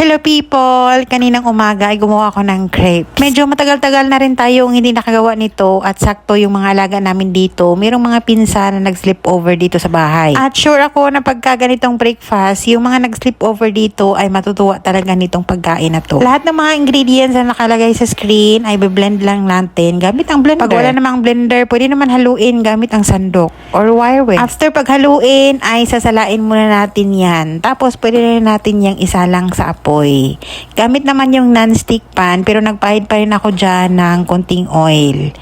Hello people! Kaninang umaga ay gumawa ako ng crepe. Medyo matagal-tagal na rin tayong hindi nakagawa nito at sakto yung mga alaga namin dito. Merong mga pinsan na nag-sleep over dito sa bahay. At sure ako na pagka ganitong breakfast, yung mga nag-sleep over dito ay matutuwa talaga nitong pagkain na to. Lahat ng mga ingredients na nakalagay sa screen ay blend lang natin gamit ang blender. Pag wala namang blender, pwede naman haluin gamit ang sandok or wire whisk. After paghaluin ay sasalain muna natin yan. Tapos pwede na natin yung isa lang sa apoy. Gamit naman yung non-stick pan pero nagpahid pa rin ako dyan ng konting oil.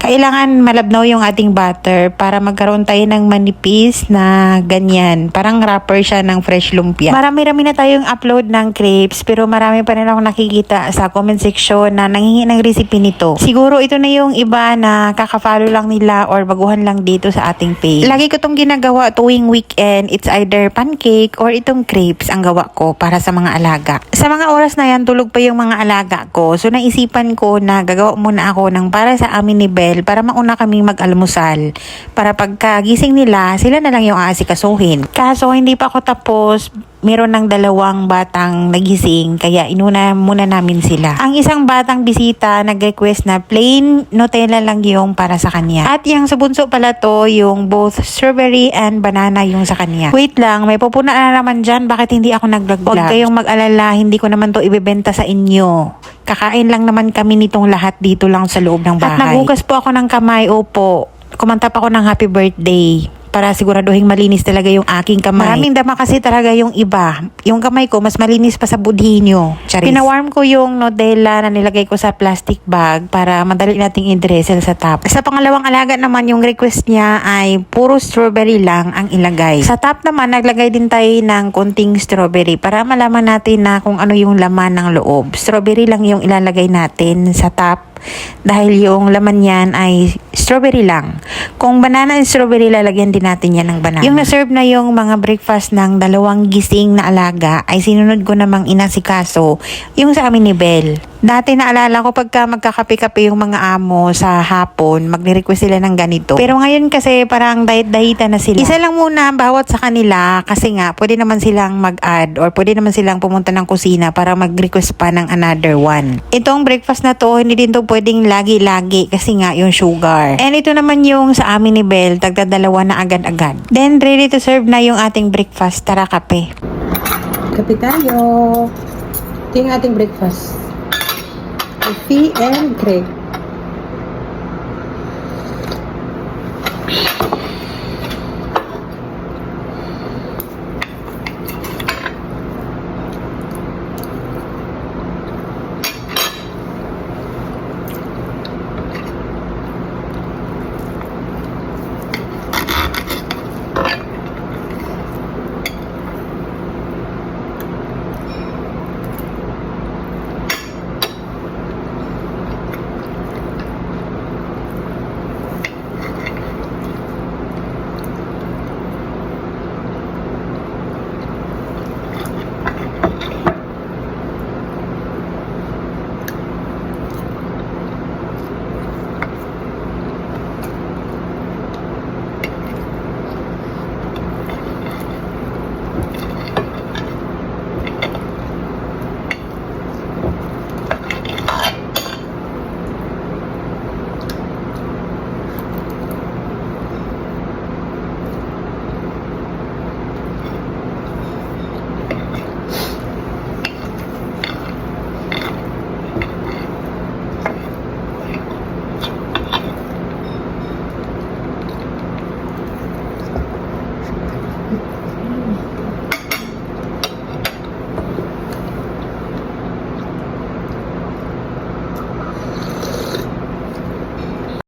Kailangan malabnaw yung ating butter para magkaroon tayo ng manipis na ganyan. Parang wrapper siya ng fresh lumpia. Marami-rami na tayong upload ng crepes pero marami pa rin ako nakikita sa comment section na nanghingi ng recipe nito. Siguro ito na yung iba na kaka-follow lang nila or baguhan lang dito sa ating page. Lagi ko tong ginagawa tuwing weekend. It's either pancake or itong crepes ang gawa ko para sa mga alaga. Sa mga oras na yan, tulog pa yung mga alaga ko. So naisipan ko na gagawa muna ako ng para sa amin ni Belle para mauna kami mag-almusal. Para pagkagising nila, sila na lang yung aasikasuhin. Kaso hindi pa ako tapos, meron ng dalawang batang nagising kaya inuna muna namin sila. Ang isang batang bisita nag-request na plain Nutella lang yung para sa kanya. At yung sa bunso pala to, yung both strawberry and banana yung sa kanya. Wait lang, may pupuna na naman dyan. Bakit hindi ako nag-vlog? Huwag kayong mag-alala, hindi ko naman to ibebenta sa inyo. Kakain lang naman kami nitong lahat dito lang sa loob ng bahay. At naghugas po ako ng kamay, opo. Kumanta pa ako ng happy birthday para siguraduhin malinis talaga yung aking kamay. Maraming dama kasi talaga yung iba. Yung kamay ko, mas malinis pa sa budhi nyo. Charis. Pinawarm ko yung Nutella na nilagay ko sa plastic bag para madali nating i-drizzle sa top. Sa pangalawang alaga naman, yung request niya ay puro strawberry lang ang ilagay. Sa top naman, naglagay din tayo ng konting strawberry para malaman natin na kung ano yung laman ng loob. Strawberry lang yung ilalagay natin sa top dahil yung laman niyan ay strawberry lang. Kung banana and strawberry, lalagyan din natin yan ng banana. Yung na-serve na yung mga breakfast ng dalawang gising na alaga, ay sinunod ko namang inasikaso yung sa amin ni Belle. Dati naalala ko pagka magkakape-kape yung mga amo sa hapon, magre-request sila ng ganito. Pero ngayon kasi parang diet-dahita na sila. Isa lang muna bawat sa kanila kasi nga pwede naman silang mag-add or pwede naman silang pumunta ng kusina para mag-request pa ng another one. Itong breakfast na to, hindi din to pwedeng lagi-lagi kasi nga yung sugar. And ito naman yung sa amin ni Belle, tagdadalawa na agad-agad. Then ready to serve na yung ating breakfast. Tara kape. Kape tayo. Ito yung ating breakfast. Effie and Greg.